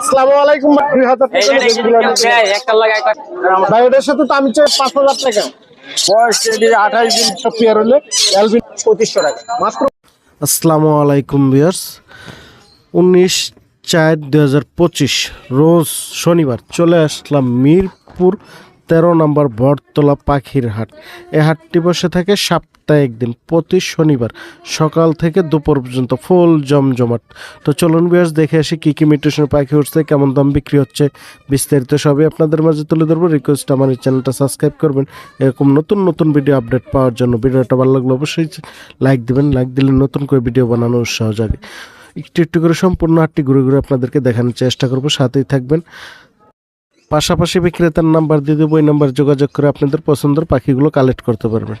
আসসালামু আলাইকুম দুই হাজার টাকা হলে বেবিগুলো নিতে হবে। ভাই এটার সাথে তো আমি চাই পাঁচ হাজার টাকা। বয়স আঠাশ দিন পেয়ার হলে অ্যালবিন পঁচিশশো টাকা। মাত্র আসসালামু আলাইকুম বিয়ার্স উনিশ চার দুই হাজার পঁচিশ রোজ শনিবার চলে আসলাম মিরপুর তেরো নম্বর বটতলা পাখির হাট। এই হাটটি বসে থাকে সপ্তাহে একদিন প্রতি শনিবার সকাল থেকে দুপুর পর্যন্ত ফুল জমজমাট। তো চলুন বিয়ার্স দেখে আসি কী কী মিউটেশনের পাখি উঠছে, কেমন দাম বিক্রি হচ্ছে। বিস্তারিত সবই আপনাদের মাঝে তুলে ধরবো। রিকোয়েস্ট আমার এই চ্যানেলটা সাবস্ক্রাইব করবেন। এরকম নতুন নতুন ভিডিও আপডেট পাওয়ার জন্য ভিডিওটা ভালো লাগলে অবশ্যই লাইক দিবেন। লাইক দিলে নতুন করে ভিডিও বানানো উৎসাহ জাগে। একটু একটু করে সম্পূর্ণ আটটি ঘুরে ঘুরে আপনাদেরকে দেখানোর চেষ্টা করব। সাথেই থাকবেন। পাশাপাশি বিক্রেতার নাম্বার দিয়ে দেবো। ওই নাম্বার যোগাযোগ করে আপনাদের পছন্দের পাখিগুলো কালেক্ট করতে পারবেন।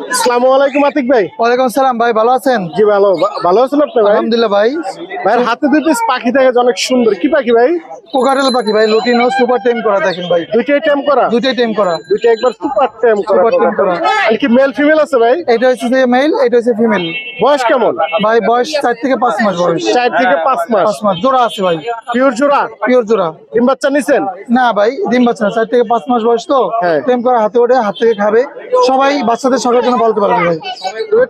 আসসালামু আলাইকুম আতিক ভাই। ওয়ালাইকুম আসসালাম ভাই ভালো আছেন? জি ভালো ভালো আছেন আপনি ভাই? আলহামদুলিল্লাহ ভাই। ভাইয়ের হাতে দুই পিস পাখি থাকে অনেক সুন্দর। কি পাখি ভাই? কোকারেল পাখি ভাই লুটিনো সুপার টেম করা দেখেন ভাই। দুইটাই টাইম করা? দুইটাই টেম করা। দুইটা একবার সুপার টাইম করা Super tame করা। আর কি মেল ফিমেল আছে ভাই? এটা হচ্ছে যে মেল এটা হচ্ছে ফিমেল বয়স কেমন? ভাই বয়স চার থেকে পাঁচ মাস বয়স। থেকে মাস। মাস। জোড়া আছে ভাই। পিওর জোড়া? পিওর জোড়া। ডিম বাচ্চা নিছেন? না ভাই ডিম বাচ্চা থেকে পাঁচ মাস বয়স তো। হ্যাঁ। টেম করা হাতে ওঠে হাত থেকে খাবে। সবাই বাচ্চাদের সবার জন্য বলতে পারবে ভাই।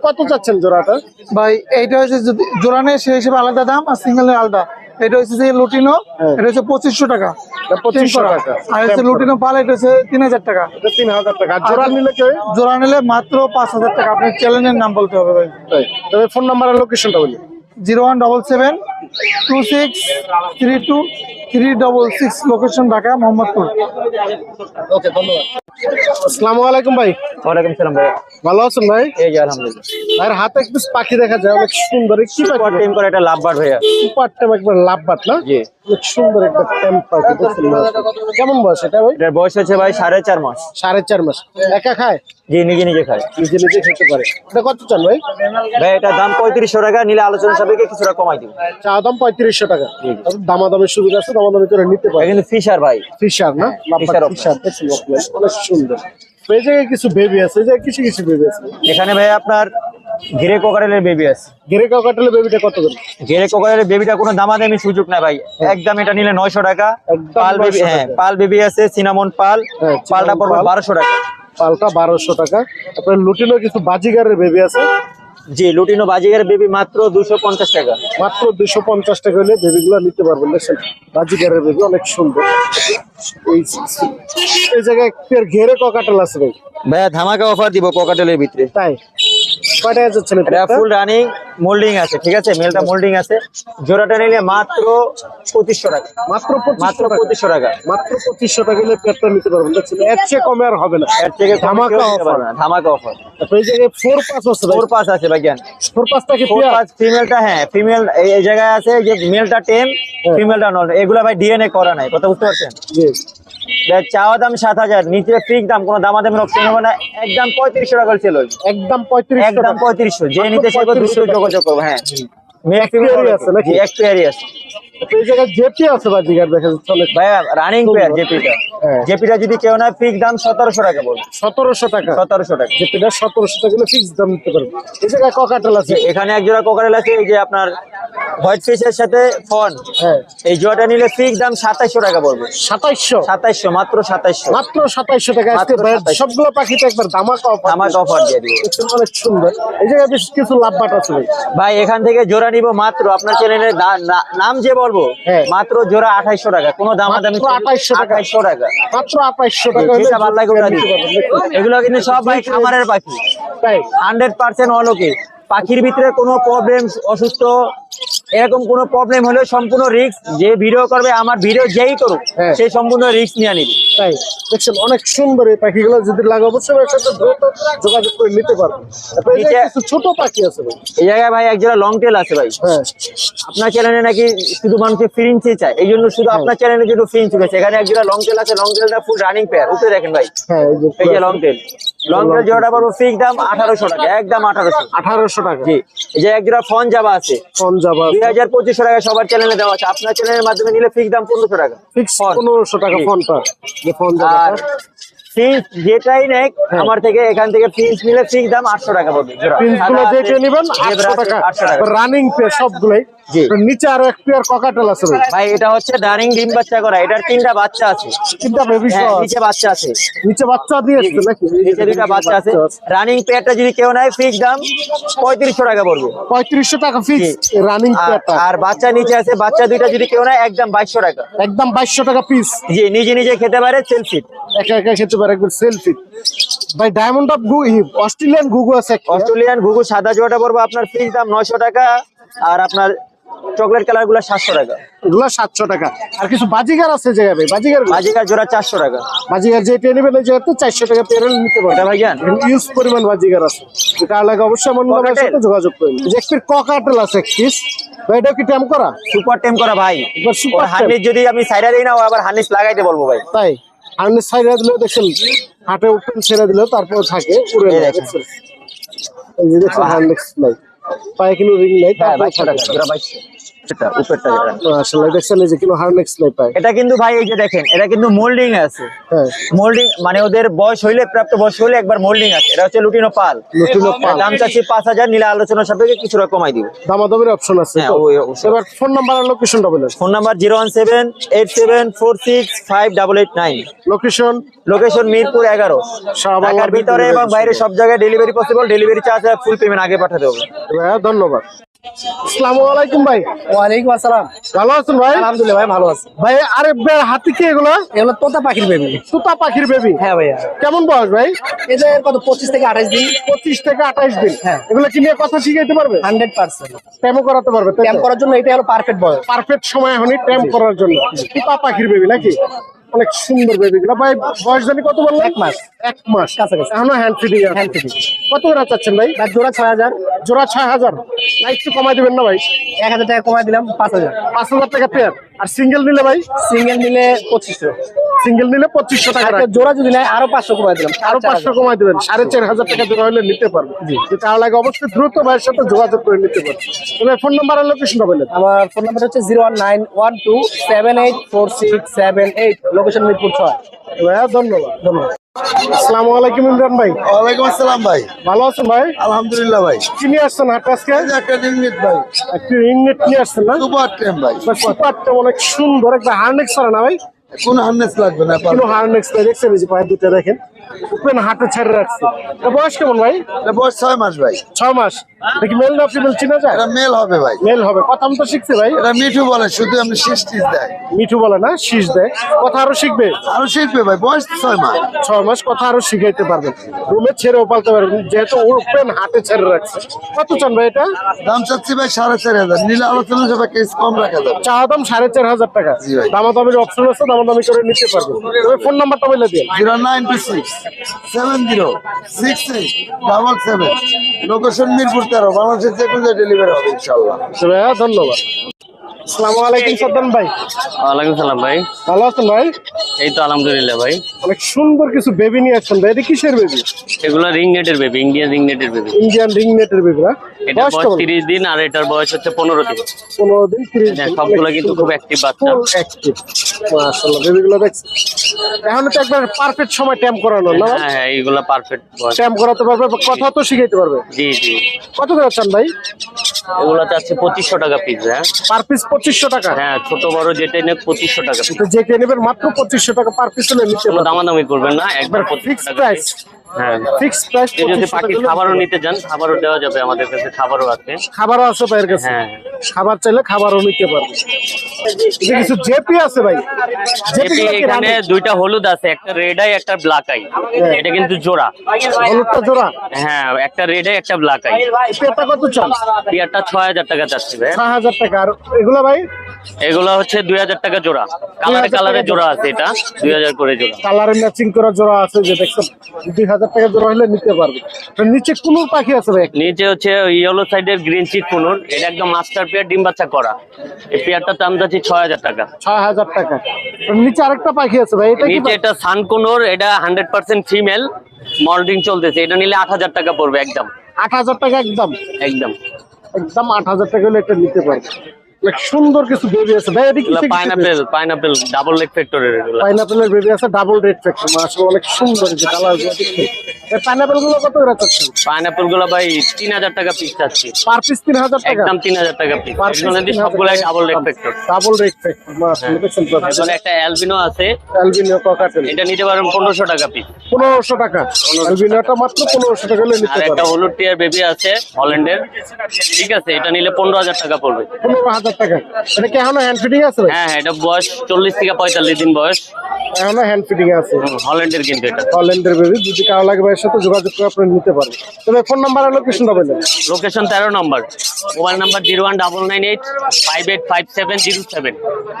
কত চাচ্ছেন জোড়াটা? ভাই এইটা হচ্ছে যদি জোড়া নেয় সেই হিসেবে আলাদা দাম আর সিঙ্গেলের আলাদা। এটা হচ্ছে যে লুটিনো হ্যাঁ। এটা হচ্ছে পঁচিশশো টাকা। এটা 2500 Tame করা। টাকা। আর হচ্ছে লুটিনো পাল এটা হচ্ছে তিন হাজার টাকা। তিন হাজার টাকা। জোড়া নিলে কি জোড়া নিলে মাত্র পাঁচ হাজার টাকা। চ্যানেলের নাম বলতে হবে ভাই। তবে ফোন নাম্বার আর লোকেশনটা বলি। Zero one double seven two six three two three double six location Dhaka Mohammadpur okay ধন্যবাদ। আসসালামু আলাইকুম ভাই ওয়ালাইকুম সালাম ভাই ভালো আছেন ভাই? এই যে আলহামদুলিল্লাহ। ভাইয়ের হাতে একটু পাখি দেখা যায় অনেক সুন্দর কি পাখি। টিম করে একটা লাভ ভাইয়া। সুপার টেম একবার লাভ না? জি। অনেক সুন্দর একটা টেম পাখি কেমন বয়স এটা ভাই? এটার বয়স হচ্ছে ভাই সাড়ে চার মাস। সাড়ে চার মাস। একা খায়? জি নিজে নিজে খায়। নিজে নিজে খেতে পারে। এটা কত চান ভাই? ভাই দাম পঁয়ত্রিশশো টাকা নিলে আলোচনা সাপেক্ষে কিছুটা কমাই দিব। চা দাম পঁয়ত্রিশশো টাকা। দামাদামের সুবিধা আছে দামাদামি করে নিতে পারে। কিন্তু ফিশার ভাই। ফিশার না? option। ফিশার দেখছেন অনেক সুন্দর। এই জায়গায় কিছু বেবি আছে এই জায়গায় কিছু কিছু বেবি আছে। এখানে ভাই আপনার ঘিরে কোকারেলের বেবি আছে। গেরে কাকাটালে বেবিটা কত করে? ঘিরে কোকারেলের বেবিটা কোনো দামাদামি সুযোগ না ভাই। একদম এটা নিলে নয়শো টাকা। পাল বেবি হ্যাঁ পাল বেবি আছে সিনামন পাল। হ্যাঁ, পালটা পড়বে পাল। বারোশো টাকা। পালটা বারোশো টাকা। তারপরে লুটিনো কিছু বাজিগারের বেবি আছে। জি লুটিনো বাজিগারের বেবি মাত্র দুশো পঞ্চাশ টাকা। মাত্র দুশো পঞ্চাশ টাকা হলে বেবিগুলো নিতে পারবেন। দেখছেন বাজিগারের বেবি অনেক সুন্দর। এই জায়গায় ঘেরে ককাটাল আছে ভাই। ভাইয়া ধামাকা অফার দিব ককাটালের ভিতরে। তাই? কয় টাকা যাচ্ছেন এটা ফুল রানিং মোল্ডিং আছে ঠিক আছে? মেলটা মোল্ডিং আছে। জোড়াটা নিলে মাত্র পঁচিশশো টাকা। মাত্র টাকা। মাত্র পঁচিশশো টাকা হলে পেটটা নিতে পারবেন। দেখছেন এর চেয়ে কমে আর হবে না। এর থেকে ধামাকা অফার এই জায়গায় পাস আছে পাস পাসটা কি? পাস ফিমেলটা হ্যাঁ ফিমেল এই জায়গায় আছে যে মেলটা টেন হ্যাঁ। ফিমেলটা নন এগুলা ভাই ডিএনএ করা নাই কথা বুঝতে পারছেন? জি। চাওয়া দাম সাত হাজার নিচে ফিক দাম কোনো দামাদামের অপশন হবে না। একদম পঁয়ত্রিশশো টাকা ছিল একদম পঁয়ত্রিশ একদম পঁয়ত্রিশশো। যে নিতে চাইব দুশো যোগাযোগ করব হ্যাঁ। আছে। নাকি? জি এক্সপিয়ারি আছে এই জায়গায় জেপি আছে বাজিগার দেখা যাচ্ছে অনেক। ভাইয়া রানিং পেয়ার জেপিটা হ্যাঁ। জেপিটা যদি কেউ না ফিক দাম সতেরোশো টাকা বলবে। সতেরোশো টাকা। সতেরোশো টাকা। জেপিটা সতেরোশো টাকা ফিক্স দাম নিতে পারবেন এই জায়গায় ককাটাল আছে। এখানে এক জোড়া কোকারেল আছে এই যে আপনার হোয়াইট ফিশের সাথে ফন হ্যাঁ। এই জোড়াটা নিলে ফিক দাম টাকা পড়বে মাত্র মাত্র টাকা। আজকে মাত্র ভাইয়ের 2700 সবগুলো পাখিতে একবার ধামাকা অফার ধামাকা offer দিয়ে দিব। অনেক সুন্দর। এই জায়গায় বেশ কিছু লাভ বাট আছে ভাই। এখান থেকে জোড়া নিব মাত্র। আপনার চ্যানেলের নাম যে বলব হ্যাঁ। মাত্র জোড়া আঠাইশো টাকা কোনো দামা দাম 2800 টাকা। আঠাইশো টাকা। মাত্র টাকা ভালো লাগে। এগুলো কিন্তু সব ভাই খামারের পাখি। হান্ড্রেড পার্সেন্ট অলোকে পাখির ভিতরে কোনো প্রবলেম অসুস্থ এরকম কোনো প্রবলেম হলে সম্পূর্ণ রিস্ক যে ভিডিও করবে আমার ভিডিও যেই করুক হ্যাঁ। সেই সম্পূর্ণ রিস্ক নিয়ে নিবে। তাই। দেখছেন অনেক সুন্দর এই পাখিগুলো যদি লাগে অবশ্যই এর সাথে দ্রুত যোগাযোগ করে নিতে কিছু ছোট পাখি আছে ভাই। এই জায়গায় ভাই এক জোড়া লং টেল আছে ভাই। হ্যাঁ। আপনার চ্যানেলে নাকি শুধু মানুষের ফ্রিঞ্চি চায়। এই জন্য শুধু আপনার চ্যানেলে শুধু ফ্রিঞ্চ উঠেছে এখানে এক জোড়া লং টেল আছে লং টেলটা ফুল রানিং পেয়ার উঠে দেখেন ভাই। হ্যাঁ এই যে লং টেল লং টেল জোড়াটা পাবো ফিক্স দাম আঠারোশো টাকা একদম আঠারোশো। আঠারোশো টাকা। জি। এই যে এক জোড়া ফোন যাবা আছে। ফোন যাবা হাজার পঁচিশশো টাকা সবার চ্যানেলে দেওয়া আছে। আপনার চ্যানেলের মাধ্যমে নিলে ফিক্স দাম পনেরোশো টাকা। ফিক্স পনেরোশো টাকা। ফোনটা যে ফোন আর ফিক্স যেটাই নেক আমার থেকে এখান থেকে ফিন্স নিলে ফিক্স দাম আটশো টাকা পড়বে। গুলো যেটা নেবেন আটশো টাকা। রানিং পে সবগুলোই। নিচে আরও এক পেয়ার ককাটেল আছে ভাই। এটা হচ্ছে ডারিং ডিম বাচ্চা করা। এটার তিনটা বাচ্চা আছে। তিনটা বেবি হ্যাঁ নিচে বাচ্চা আছে। নিচে বাচ্চা দিয়ে আসছে নাকি? নিচে দুইটা বাচ্চা আছে। রানিং পেয়ারটা যদি কেউ নেয় ফিক্স দাম পঁয়ত্রিশশো টাকা পড়বে। পঁয়ত্রিশশো টাকা ফিক্স রানিং পেয়ারটা আর বাচ্চা নিচে আছে বাচ্চা দুইটা যদি কেউ নেয় একদম বাইশশো টাকা। একদম বাইশশো টাকা পিস জি নিজে নিজে খেতে পারে সেলফি একা একা খেতে পারে একবার সেলফি ভাই ডায়মন্ড অফ গু অস্ট্রেলিয়ান গুগু আছে। অস্ট্রেলিয়ান ঘুঘু সাদা জোড়াটা পড়বে আপনার ফিক্স দাম নয়শো টাকা। আর আপনার চকলেট কালারগুলো সাতশো টাকা। এগুলো সাতশো টাকা। আর কিছু বাজিগার আছে জায়গা ভাই? বাজিগার বাজিকার জোড়া চারশো টাকা। বাজিগার যেটা নেবেন এই জায়গাতে চারশো টাকা পেয়ারেল নিতে পারবেন। এটা ভাইজান? ইউজ পরিমাণ বাজিগার আছে। কার লাগে অবশ্যই আমার নম্বরের সাথে যোগাযোগ করুন যে একটি ককাটেল আছে এক পিস ভাই এটা কি করা? সুপার টেম করা ভাই। এবার ওর যদি আমি দিই না ও আবার হার্নিস লাগাইতে বলব ভাই। তাই? হার্নেস দিলেও হাটে ওপেন ছেড়ে দিলেও তারপর থাকে উড়ে দেখেন। হার্নেস নাই পায়ে কিন্তু রিং নেই তারপরে 2200 টাকা 2200 এটা কিন্তু ভাই যে দেখেন এটা কিন্তু মোল্ডিং আছে। মোল্ডিং মানে ওদের বয়স প্রাপ্ত বয়স একবার মোল্ডিং আছে। এটা হচ্ছে পাল। পাল। দাম অপশন হ্যাঁ, আছে এবার phone number phone number 01787465889 location location Mirpur 11 ভিতরে এবং বাইরে সব জায়গায় delivery possible delivery charge full payment আগে পাঠাতে হবে। ধন্যবাদ। আসসালামু আলাইকুম ভাই। ওয়ালাইকুম আসসালাম। ভালো আছেন ভাই? আলহামদুলিল্লাহ ভাই ভালো আছি। ভাই আরে হাতি কি এগুলো? এগুলো তোতা পাখির বেবি। তুতা পাখির বেবি? হ্যাঁ ভাইয়া। কেমন বয়স ভাই? কত পঁচিশ থেকে আঠাশ দিন? পঁচিশ থেকে দিন। হ্যাঁ। এগুলো কি নিয়ে কথা শিখাইতে পারবে? Hundred percent. করাতে পারবে করার জন্য এটা হলো পারফেক্ট বয়স। পারফেক্ট সময় এখনই ট্যাম করার জন্য। তুতা পাখির বেবি নাকি? অনেক সুন্দর বেবিগুলো ভাই বয়স জানি কত বললেন? এক মাস। এক মাস। কাছাকাছি। এখনও হ্যান্ড ফিডিং হ্যান্ড ফিডিং কত করে চাচ্ছেন ভাই? ভাই জোড়া ছয় হাজার। জোড়া ছয় হাজার? না একটু কমাই দিবেন না ভাই? এক হাজার টাকা কমাই দিলাম পাঁচ হাজার। পাঁচ হাজার টাকা পেয়ার আর সিঙ্গেল নিলে ভাই? সিঙ্গেল নিলে পঁচিশশো। সিঙ্গেল নিলে পঁচিশশো টাকা জোড়া যদি নেয় আরও পাঁচশো কমাই দিলাম আরও পাঁচশো কমাই দিবেন। সাড়ে চার হাজার টাকা জোড়া হলে নিতে পারবে। যে তার লাগে অবশ্যই দ্রুত ভাইয়ের সাথে যোগাযোগ করে নিতে পারবে। তবে ফোন নাম্বার আর লোকেশনটা বললেন আমার ফোন নাম্বার হচ্ছে zero one nine one two seven eight four six seven eight location Mirpur ছয়। ভাইয়া ধন্যবাদ। ধন্যবাদ। আসসালামু আলাইকুম ইমরান ভাই। ওয়ালাইকুম আসসালাম ভাই। ভালো আছেন ভাই? আলহামদুলিল্লাহ ভাই। কি নিয়ে আসছেন হাট আজকে? একটা রিংমিট ভাই। একটি রিংনেট নিয়ে আসছেন না? সুপার টেম ভাই। অনেক সুন্দর একটা ছাড়া না ভাই? কোন হারনেস লাগবে না কিন্তু হার্নেক্স দেখছেন এই যে পায়ের দুটো দেখেন? ওপেন হাটে ছেড়ে রাখছে। বয়স কেমন ভাই? বয়স ছয় মাস ভাই। ছয় মাস। দেখি মেল না ফিমেল চিনা যায়? এটা মেল হবে ভাই। মেল হবে। কথা তো শিখছে ভাই। এটা মিঠু বলে শুধু আপনি শীষ টিস দেয়। মিঠু বলে না শীষ দেয়। কথা আরও শিখবে? আরও শিখবে ভাই বয়স ছয় মাস। ছয় মাস কথা আরও শিখাইতে পারবেন রুমে ছেড়েও পালতে পারবেন যেহেতু ওপেন হাটে ছেড়ে রাখছে। কত চান ভাই এটা? দাম চাচ্ছি ভাই সাড়ে চার হাজার। নীলা আলোচনা সবাই কেস কম রাখা যাবে। চাওয়া দাম সাড়ে চার হাজার টাকা। দামাদামির অপশন আছে দামাদামি করে নিতে পারবেন ফোন নাম্বারটা বলে দিন। Zero nine two six. Seven zero, six three double seven. Location Mirpur তেরো, বাংলাদেশের যে কোনো ডেলিভারি হবে ইনশাল্লাহ ভাইয়া, ধন্যবাদ। আসসালামু আলাইকুম সাদ্দাম ভাই। ওয়ালাইকুম সালাম ভাই। ভালো আছেন ভাই? এই তো আলহামদুলিল্লাহ ভাই। অনেক সুন্দর কিছু বেবি নিয়ে আসছেন ভাই। এটা কিসের বেবি এগুলো রিং নেটের বেবি ইন্ডিয়ান রিং নেটের বেবি ইন্ডিয়ান রিং নেটের বেবি না? এটা বয়স বয়স কেমন? তিরিশ দিন আর এটার বয়স হচ্ছে দিন। দিন হ্যাঁ, দিন। সবগুলো কিন্তু খুব অ্যাক্টিভ বাচ্চা। অ্যাক্টিভ মাশাআল্লাহ বেবিগুলো দেখছি এখন তো একবার পারফেক্ট সময় করানো না হ্যাঁ হ্যাঁ এইগুলো পারফেক্ট করাতে পারবে কথা তো শিখাইতে পারবে। জি জি। কত করে চান ভাই? এগুলো চাচ্ছে পঁচিশশো টাকা পিস হ্যাঁ। পার পিস পঁচিশশো টাকা। হ্যাঁ ছোট বড় যেটা নেবে পঁচিশশো টাকা। যেটা যে নেবেন মাত্র পঁচিশশো টাকা পার পিস হলে নিতে হবে পারবে। দামাদামি করবেন না একবার ফিক্স প্রাইস। হ্যাঁ। ফিক্স প্রাইস যদি পাখি খাবারও নিতে চান খাবারও দেওয়া যাবে আমাদের কাছে খাবারও আছে। খাবারও আছে ভাইয়ের কাছে। হ্যাঁ। খাবার চাইলে খাবারও নিতে পারবে। কিছু জেপি আছে ভাই। জেপি এখানে দুইটা হলুদ আছে একটা রেড আই একটা ব্ল্যাক আই এটা কিন্তু জোড়া। হলুদটা জোড়া? হ্যাঁ একটা রেড আই একটা ব্ল্যাক আই পেটা কত চান? পিয়ারটা ছয় হাজার টাকা চাচ্ছি ভাই। হাজার টাকা। আর এগুলো ভাই? এগুলো হচ্ছে দুই হাজার টাকা জোড়া। কালারে 2000 কালারে জোড়া আছে এটা দুই হাজার করে জোড়া। কালারে ম্যাচিং করা জোড়া আছে যে দেখছেন দুই হাজার টাকা জোড়া হলে নিতে পারবে। নিচে কোন পাখি আছে ভাই? নিচে হচ্ছে ইয়েলো সাইডের গ্রিন চিক কুনুর এটা একদম মাস্টার পেয়ার ডিম বাচ্চা করা। এই পেয়ারটার দাম যাচ্ছে ছয় হাজার টাকা। ছয় হাজার টাকা। তো নিচে আরেকটা পাখি আছে ভাই এটা নিচে এটা সান কুনুর এটা হান্ড্রেড পার্সেন্ট ফিমেল মল্ডিং চলতেছে। এটা নিলে আট হাজার টাকা পড়বে একদম। আট হাজার টাকা একদম। একদম। একদম আট হাজার টাকা হলে এটা নিতে পারবে। সুন্দর কিছু বেবি আছে। ভাই এদিকে পাইনাপেল পাইনাপেল ডাবল লেগ ফ্যাক্টরের এগুলো। পাইনাপেলের বেবি আছে ডাবল রেড ফ্যাক্টর মাশাআল্লাহ অনেক সুন্দর যে কালার এই পাইনাপেলগুলো কত করে চাচ্ছেন? পাইনাপেলগুলো ভাই তিন হাজার টাকা পিস চাচ্ছি। পার পিস তিন হাজার টাকা? একদম তিন হাজার টাকা পিস এগুলো সবগুলাই double factor double red factor মাশাআল্লাহ দেখছেন তো? এখানে একটা অ্যালবিনো আছে। অ্যালবিনিও ককাটেল এটা নিতে পারেন পনেরোশো টাকা পিস পনেরোশো টাকা। অ্যালবিনিওটা মাত্র পনেরোশো টাকা হলে নিতে আর একটা হলুদ টিয়ার বেবি আছে হল্যান্ডের ঠিক আছে এটা নিলে পনেরো হাজার টাকা পড়বে। পনেরো হাজার টাকা। এটা কি এখনও হ্যান্ড ফিটিং আছে? হ্যাঁ হ্যাঁ এটা বয়স চল্লিশ থেকে পঁয়তাল্লিশ দিন বয়স। এখনও হ্যান্ড ফিটিং আছে। হল্যান্ডের কিন্তু এটা। হল্যান্ডের বেবি যদি কারও লাগে ভাইয়ের সাথে যোগাযোগ করে আপনি নিতে পারবেন তবে ফোন নাম্বার আর লোকেশনটা বললেন লোকেশন তেরো নম্বর। Mobile number zero one double nine eight five eight five seven zero seven.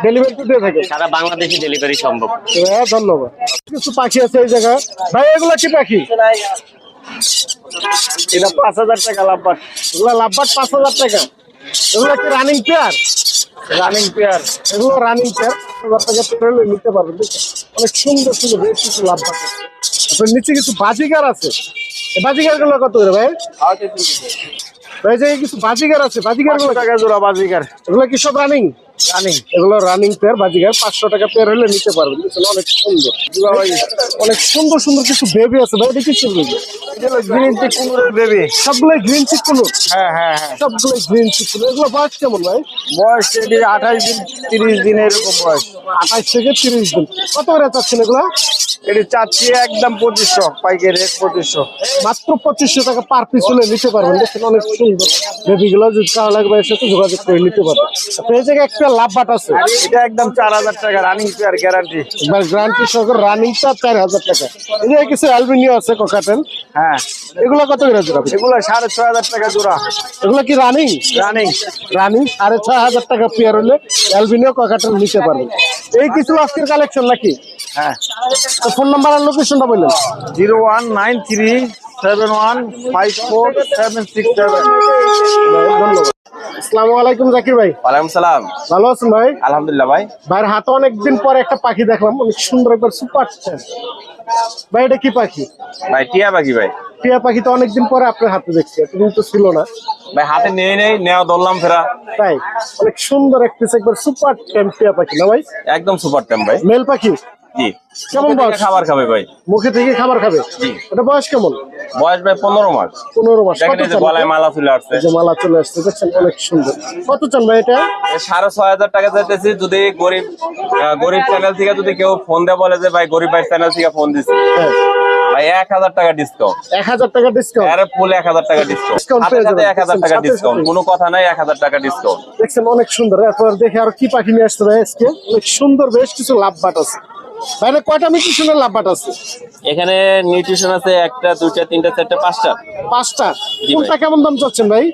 Delivery তো দিয়ে থাকে। সারা বাংলাদেশে ডেলিভারি সম্ভব। হ্যাঁ ধন্যবাদ। কিছু পাখি আছে এই জায়গায়। ভাই এগুলো কি পাখি? এটা পাঁচ হাজার টাকা লাভবাট। এগুলো লাভবাট পাঁচ হাজার টাকা। এগুলো কি রানিং পেয়ার রানিং পেয়ার এগুলো রানিং পেয়ার হাজার টাকা পেয়ার হলে নিতে পারবেন। অনেক সুন্দর সুন্দর বেশ কিছু লাভ আছে তারপর নিচে কিছু বাজিকার আছে। বাজিকারগুলো কত করে ভাই? ভাই যে কিছু বাজিকার আছে। বাজিকারগুলো টাকা জোড়া বাজিকার এগুলো কি সব রানিং রানিং এগুলো রানিং পেয়ার বাজিকার পাঁচশো টাকা পেয়ার হলে নিতে পারবেন। বুঝছেন? অনেক সুন্দর। অনেক সুন্দর সুন্দর কিছু বেবি আছে। ভাই দেখি কি বেবি গ্রিন চিক কুনুরের বেবি সবগুলো গ্রিন চিক কুনুর? হ্যাঁ হ্যাঁ হ্যাঁ। সবগুলো গ্রিন চিক কুনুর। এগুলো বয়স কেমন ভাই? বয়স আঠাশ দিন তিরিশ দিন এরকম বয়স। আঠাশ থেকে তিরিশ দিন। কত করে চাচ্ছেন এগুলো? এটি চাচ্ছি একদম পঁচিশশো পাইকারি রেট পঁচিশশো। মাত্র পঁচিশশো টাকা পার পিস হলে নিতে পারবেন। দেখছেন অনেক সুন্দর। বেবি গুলো যদি কারও লাগবে এর সাথে যোগাযোগ করে নিতে পারবেন। এই জায়গায় আছে। এটা একদম চার হাজার টাকা রানিং পেয়ার গ্যারান্টি গ্যারান্টি হাজার টাকা। এই যে কিছু অ্যালবিনিও আছে কোকাটেল হ্যাঁ। এগুলো কত করে জোড়া? এগুলো সাড়ে ছয় হাজার টাকা জোড়া। এগুলো কি রানিং রানিং রানিং সাড়ে ছয় হাজার টাকা পেয়ার হলে অ্যালবিনিও কোকাটেল নিতে পারবেন এই কিছু আজকের কালেকশন নাকি? হ্যাঁ। তো ফোন নাম্বার আর লোকেশনটা বললেন। Zero one nine three seven one five four seven six seven ধন্যবাদ আসসালামু আলাইকুম জাকির ভাই। ওয়ালাইকুম সালাম। ভালো আছেন ভাই? আলহামদুলিল্লাহ ভাই। ভাইয়ের হাতে অনেকদিন পরে একটা পাখি দেখলাম অনেক সুন্দর একবার সুপার ভাই এটা কি পাখি? ভাই টিয়া পাখি ভাই। টিয়া পাখি তো অনেকদিন পরে আপনার হাতে দেখছি এতদিন তো ছিল না। ভাই হাতে নিয়ে নেই নেওয়া ধরলাম ফেরা। তাই অনেক সুন্দর এক পিস একবার সুপার টিয়া পাখি না ভাই? একদম সুপার টাইম ভাই। মেল পাখি? জি। কেমন বয়স? খাবার খাবে ভাই। মুখে থেকে খাবার খাবে? এটা বয়স কেমন? বয়স ভাই পনেরো মাস। পনেরো মাস। দেখেন যে গলায় মালা চলে আসছে। যে মালা চলে আসছে দেখছেন অনেক সুন্দর। কত চান ভাই এটা? সাড়ে ছয় হাজার টাকা যদি গরিব গরিব চ্যানেল থেকে যদি কেউ ফোন দিয়ে বলে যে ভাই গরিব ভাই চ্যানেল থেকে ফোন দিচ্ছে হ্যাঁ। ভাই এক হাজার টাকা ডিসকাউন্ট এক হাজার টাকা ডিসকাউন্ট আরে ফুল এক হাজার টাকা ডিসকাউন্ট। এক হাজার টাকা ডিসকাউন্ট কোনো কথা নাই এক হাজার টাকা ডিসকাউন্ট দেখছেন অনেক সুন্দর। এরপর দেখে আর কি পাখি নিয়ে আসতে ভাই আজকে? অনেক সুন্দর বেশ কিছু লাভ বাট আছে। বাইরে কয়টা মিউটিশনের লাভ বাট আছে? এখানে নিউট্রিশন আছে একটা দুইটা তিনটা চারটা পাঁচটা। পাঁচটা। কোনটা কেমন দাম চাচ্ছেন ভাই?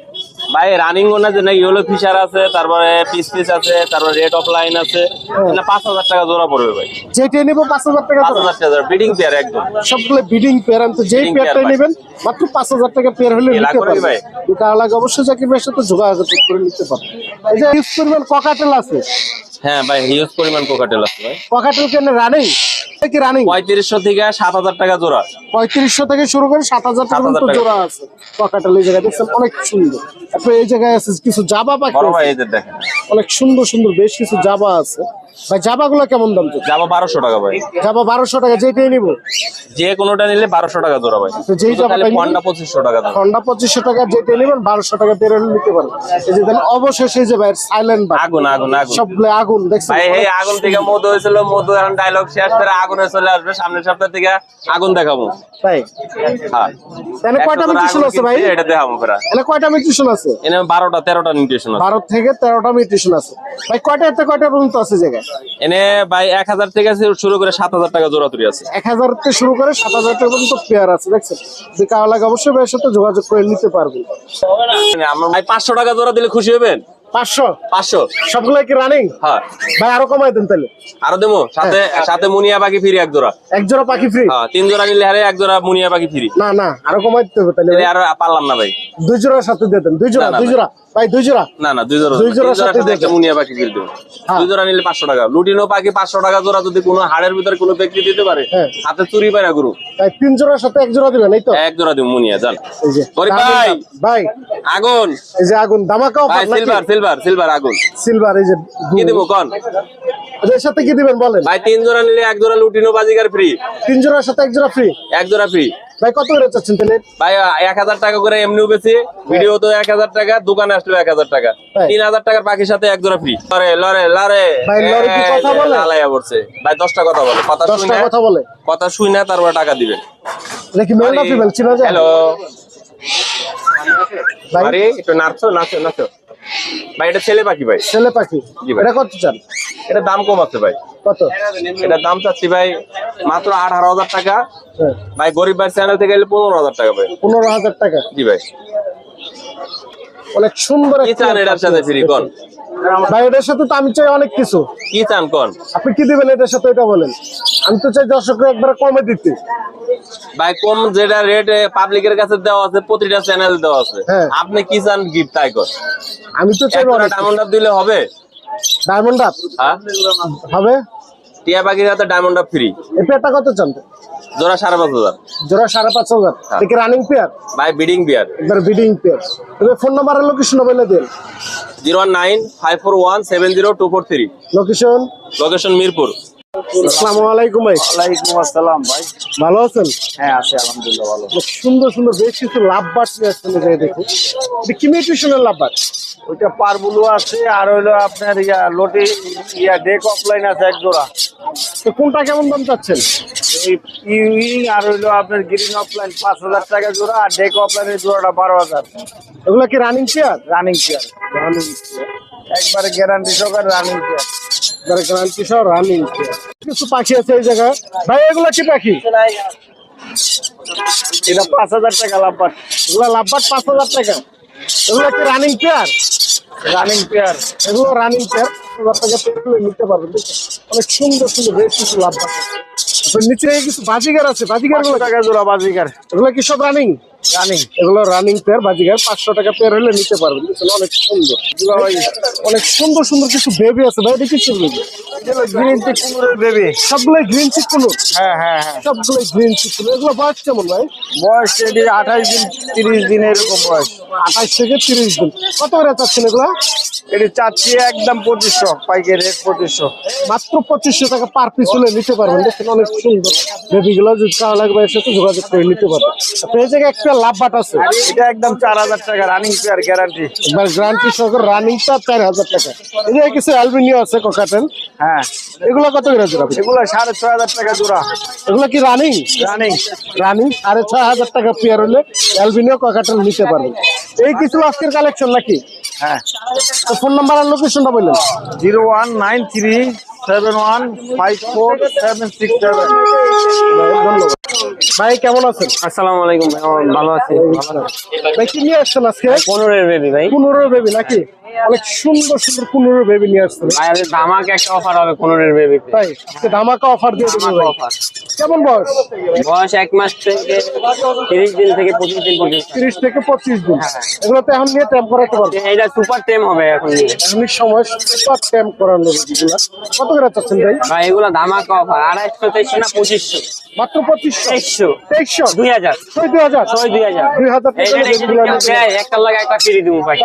ভাই রানিং ওনার জন্য ইয়েলো ফিশার আছে তারপরে পিস পিস আছে তারপরে রেড অফ লাইন আছে। এগুলো পাঁচ হাজার টাকা জোড়া পড়বে ভাই। যেটা নেব পাঁচ হাজার টাকা পাঁচ হাজার টাকা ব্রিডিং পেয়ার একদম। সবগুলো বিডিং পেয়ার আনতে যেই Bidding পেয়ারটাই pair, নেবেন মাত্র পাঁচ হাজার টাকা পেয়ার হলে নিতে পারবেন। ভাই। দুটা আলাদা অবশ্যই জাকির ভাইয়ের সাথে যোগাযোগ করে নিতে পারবেন। এই যে ইউজ করবেন ককাটেল আছে। হ্যাঁ ভাই হিউজ পরিমাণ কোকাটেল আছে ভাই। কোকাটেল কেন রানিং কি রানিং পঁয়ত্রিশশো থেকে সাত হাজার টাকা জোড়া পঁয়ত্রিশশো থেকে শুরু করে সাত হাজার টাকা পর্যন্ত জোড়া আছে। কোকাটেল এই জায়গায় দেখছেন অনেক সুন্দর। তারপরে এই জায়গায় আছে কিছু জাবা পাখি ভাই এই দেখেন। অনেক সুন্দর সুন্দর বেশ কিছু জাবা আছে। ভাই জাবা গুলো কেমন দাম যাব বারোশো টাকা ভাই। জাবা বারোশো টাকা যেটাই নিবো? যে কোনোটা নিলে বারোশো টাকা জোড়া ভাই। তো যেই নিলে- ফন্ডা পঁচিশশো টাকা হন্ডা পঁচিশশো টাকা যেটা নেবেন বারোশো টাকা হলে নিতে পারেন এই যে দেখেন অবশেষে যে ভাই সাইলেন্ট আগুন আগুন আগুন। সবগুলো আগুন দেখছেন? ভাই এই আগুন থেকে মধু হয়েছিল মধু এখন ডায়লগ শেষ করে আগুনে চলে আসবে। সামনের সপ্তাহ থেকে আগুন দেখাবো। তাই হ্যাঁ। তাহলে কয়টা মিউটিশন আছে ভাই? এটা দেখাবো ফেরা এখানে কয়টা মিউটিশন আছে? এনে বারোটা তেরোটা নিউট্রিশন আছে। বারো থেকে তেরোটা মিউটিশন আছে। ভাই কয়টা এতে কয়টা পর্যন্ত আছে জায়গায়? এনে ভাই এক হাজার থেকে শুরু করে সাত হাজার টাকা জোড়া তুলি আছে। এক হাজার থেকে শুরু করে সাত হাজার টাকা পর্যন্ত পেয়ার আছে দেখছেন? যে কারও লাগে অবশ্যই ভাইয়ের সাথে যোগাযোগ করে নিতে পারবেন। আমার ভাই পাঁচশো টাকা জোড়া দিলে খুশি হবেন? পাঁচশো? পাঁচশো। সবগুলো কি রানিং হ্যাঁ। ভাই আরও কমাই দেন তাহলে আরও দেবো? সাথে সাথে মুনিয়া পাখি ফ্রি এক জোড়া। এক জোড়া পাখি ফ্রি হ্যাঁ তিন জোড়া নিলে হারে এক জোড়া মুনিয়া পাখি ফ্রি না না আরও কমাই দিতে হবে তাহলে আর পারলাম না ভাই। দুই জোড়ার সাথে দিয়ে দেন দুই জোড়া না, না, দুই জোড়া। ভাই দুই জোড়া। না না দুই জোড়া দুই দুই জোড়ার জোড়ার সাথে সাথে একটা মুনিয়া পাখি ফ্রি দেবো। হ্যাঁ। দুই জোড়া নিলে পাঁচশো টাকা। লুটিনো পাখি পাঁচশো টাকা জোড়া যদি কোনো হাড়ের ভিতরে কোনো ব্যক্তি দিতে পারে হ্যাঁ। হাতে চুরি পায়রা গুরু। ভাই তিন জোড়ার সাথে এক জোড়া দিবেন এই তো? এক জোড়া দিব মুনিয়া জান। ভাই। ভাই। আগুন। এই যে আগুন ভাই সিলভার সিলভার সিলভার আগুন। সিলভার এই যে কি দেবো কন? এদের সাথে কি দিবেন বলেন? ভাই তিন জোড়া নিলে এক জোড়া লুটিনো বাজিকার ফ্রি তিন জোড়ার সাথে এক জোড়া ফ্রি এক জোড়া ফ্রি ভাই কত করে চাচ্ছেন তাহলে? ভাই এক হাজার টাকা করে এমনিও বেশি। ভিডিও তো এক হাজার টাকা দোকানে আসলো এক হাজার টাকা? তিন হাজার টাকার পাখির সাথে এক জোড়া ফ্রি লরে লরে লরে। ভাই, লরে কি কথা বলে? লালাইয়া পড়ছে। ভাই দশটা কথা বলে। কথা শুই দশটা না। কথা বলে? কথা শুই না তারপর টাকা দিবেন দেখি মেল না ফিমেল? চিনা যায়? হ্যালো। ভাই। আরে একটু নাচো নাচো নাচো। ভাই এটা ছেলে পাখি ভাই। ছেলে পাখি। এটা কত চান? এটা দাম কম আছে ভাই। কত? এটা দাম চাচ্ছি ভাই মাত্র আঠারো হাজার টাকা। হ্যাঁ, ভাই গরিব ভাই চ্যানেল থেকে এলে পনেরো হাজার টাকা ভাই। পনেরো হাজার টাকা। জি ভাই। অনেক সুন্দর কি একটা চান এটার সাথে ফ্রি কোন? ভাই এটার সাথে তো আমি চাই অনেক কিছু। কি চান কোন? আপনি কি দিবেন এটার সাথে এটা বলেন? আমি তো চাই দর্শকরা একবার কমে দিতে। ভাই কম যেটা রেট পাবলিকের কাছে দেওয়া আছে প্রতিটা চ্যানেল দেওয়া আছে। হ্যাঁ। আপনি কি চান গিফট তাই কর। আমি তো চাই ডায়মন্ড আপ দিলে হবে? ডায়মন্ড আপ হ্যাঁ। হবে? টিয়া পাখির হাতে ডায়মন্ড আপ ফ্রি এই পেয়ারটা কত চান? জোড়া সাড়ে পাঁচ হাজার। জোড়া সাড়ে পাঁচ হাজার। হ্যাঁ। রানিং পেয়ার ভাই বিডিং বিয়ার একবার বিডিং পেয়ার তবে ফোন নাম্বারের লোকেশন বলে দিন। Zero nine five four one seven zero two four three. Location location Mirpur. আসসালামু আলাইকুম ভাই। ওয়ালাইকুম আসসালাম ভাই। ভালো আছেন? হ্যাঁ আছে আলহামদুলিল্লাহ ভালো। সুন্দর সুন্দর বেশ কিছু লাভ বাট নিয়ে আসছেন এই দেখুন কি মিউটেশনের লাভ বাট ওইটা পারবুলু আছে আর হইল আপনার ইয়া লটি ইয়া ডেক অফলাইন আছে এক জোড়া। তো কোনটা কেমন দাম চাচ্ছেন? ইউইং আর হইল আপনার গ্রিন অফলাইন পাঁচ হাজার টাকা জোড়া আর ডেক অফলাইনের জোড়াটা বারো হাজার। এগুলো কি running pair running pair running একবারে গ্যারান্টি সহকারে রানিং চেয়ার চেয়ার গ্যারান্টি সহ রানিং কিছু পাখি আছে এই জায়গায়। ভাই এগুলো কি পাখি? এটা পাঁচ হাজার টাকা লাভ পাট এগুলো লাভবাট পাঁচ হাজার টাকা। এগুলো কি রানিং চেয়ার রানিং পেয়ার এগুলো রানিং হাজার টাকা নিতে পারবেন। অনেক সুন্দর সুন্দর বেশ কিছু লাভ বাট নিচে কিছু বাজিগার আছে? বাজিগার পাঁচশো টাকা জোড়া বাজিকার এগুলো কি সব রানিং রানিং এগুলো রানিং পেয়ার বাজিগার পাঁচশো টাকা পেয়ার হলে নিতে পারবেন। অনেক সুন্দর। অনেক সুন্দর সুন্দর কিছু বেবি আছে। ভাই দেখি কি বেবি গ্রিন চিক কুমড়োর বেবি সবগুলো গ্রিন চিক কোনো হ্যাঁ হ্যাঁ হ্যাঁ। সবগুলো গ্রিন চিক কোনো এগুলো বয়স কেমন ভাই? বয়স এটি আঠাশ দিন তিরিশ দিন এরকম বয়স। আঠাশ থেকে তিরিশ দিন। কত করে চাচ্ছেন এগুলো? এটি চাচ্ছি একদম পঁচিশশো পাইকারি রেট পঁচিশশো। মাত্র পঁচিশশো টাকা পার পিস হলে নিতে পারবেন। দেখুন অনেক সুন্দর। বেবি গুলো যদি লাগবে এর সাথে যোগাযোগ করে নিতে পারবেন। আপনি এই জায়গায় একটা পেয়ার লাভ বাট আছে। এটা একদম 4000 টাকা রানিং চেয়ার গ্যারান্টি গ্যারান্টি সহ রানিং চার হাজার টাকা। এই যে কিছু অ্যালবিনিও আছে কোকাটেন হ্যাঁ। এগুলো কত করে জোড়া এগুলো 6500 টাকা জোড়া। এগুলো কি রানিং রানিং রানিং 6500 টাকা পেয়ার হলে অ্যালবিনিও কোকাটেল নিতে পারবে। এই কিছু আজকের কালেকশন নাকি? হ্যাঁ। ফোন নাম্বার আর লোকেশনটা বললেন। 01937154767 ভাই কেমন আছেন? আসসালামু আলাইকুম ভাই ভালো আছি। ভাই কি নিয়ে আসছেন আজকে? পনেরোর বেবি ভাই। পনেরো বেবি নাকি? অনেক সুন্দর সুন্দর পনেরো বেবি নিয়ে আসছেন ভাই ধামাকে একটা অফার হবে পনেরোর বেবি তাই? ধামাকা অফার দিয়ে দেবো অফার কেমন বয়স? বয়স এক মাস থেকে তিরিশ দিন থেকে পঁচিশ দিন পর্যন্ত। তিরিশ থেকে পঁচিশ দিন। এগুলো তো এখন নিয়ে ট্যাম্প করাতে পারবে। এটা সুপার টেম হবে এখন নিয়ে। সময় সুপার ট্যাম্প করানো এগুলা। কত করে চাচ্ছেন ভাই? ভাই এগুলো ধামাকা অফার আড়াইশো তেইশশো না পঁচিশশো? মাত্র পঁচিশশো? তেইশশো। তেইশশো? দুই হাজার। ছয় দুই হাজার? ছয় দুই হাজার। দুই হাজার একটা লাগে একটা ফ্রি দিব ভাই।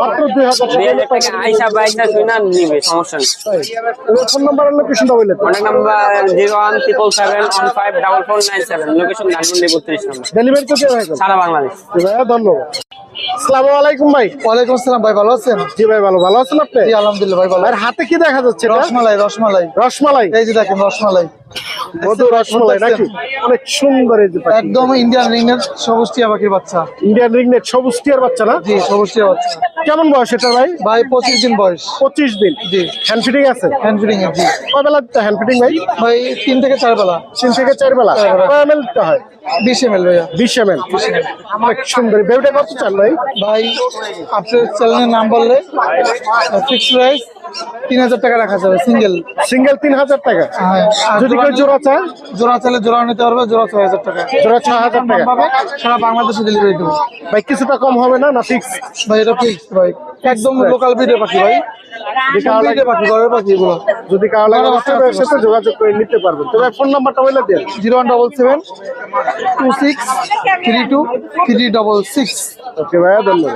মাত্র দুই হাজার দুই হাজার টাকা টাকা আইসা বাইসা শুই নিবে সমস্যা নেই। ফোন নাম্বার আর লোকেশনটা বললে অনেক number zero one triple seven one five double four nine seven location Dhanmondi বত্রিশ নম্বর। ডেলিভারি তো দেওয়া সারা বাংলাদেশ। ধন্যবাদ। আসসালামু আলাইকুম ভাই। ওয়ালাইকুম আসসালাম ভাই ভালো আছেন? জি ভাই ভালো। ভালো আছেন আপনি? জি আলহামদুলিল্লাহ ভাই ভালো আর হাতে কি দেখা যাচ্ছে? রসমালাই রসমালাই। রসমালাই। এই যে দেখেন রসমালাই। মধু রসমালাই নাকি? অনেক সুন্দর এই যে একদম ইন্ডিয়ান রিংয়ের সবুজ টিয়া পাখির বাচ্চা। ইন্ডিয়ান রিংনেট সবুজ টিয়ার বাচ্চা না? জি সবুজ টিয়া বাচ্চা। কেমন বয়স এটা ভাই? ভাই পঁচিশ দিন বয়স। পঁচিশ দিন। জি। হ্যান্ড ফিটিং আছে? হ্যান্ড জি। কয় বেলা হ্যান্ড ফিটিং ভাই? ভাই তিন থেকে চার বেলা। তিন থেকে চার বেলা। কয় হয়? বিশ এম এল ভাইয়া। বিশ এমএল অনেক সুন্দর। বেবিটা কত চান ভাই? ভাই আপনার চ্যানেলের নাম বললে ফিক্সড প্রাইস তিন হাজার টাকা রাখা যাবে সিঙ্গেল সিঙ্গেল তিন হাজার টাকা? হ্যাঁ। যদি কেউ জোড়া চায়? জোড়া চাইলে জোড়া নিতে পারবে জোড়া ছয় হাজার টাকা। জোড়া ছয় হাজার টাকা? পাবে সারা বাংলাদেশে ডেলিভারি দেবো। ভাই কিছুটা কম হবে না না ফিক্স ভাই এটা ফিক্সড ভাই। একদম লোকাল ব্রিডের পাখি ভাই। পাখি ঘরের পাখি এগুলো। যদি কারও লাগে অবশ্যই সাথে যোগাযোগ করে নিতে পারবেন। তবে ফোন নাম্বারটা বলে দেন। Zero one double seven two six three two three double six. Okay ভাইয়া ধন্যবাদ।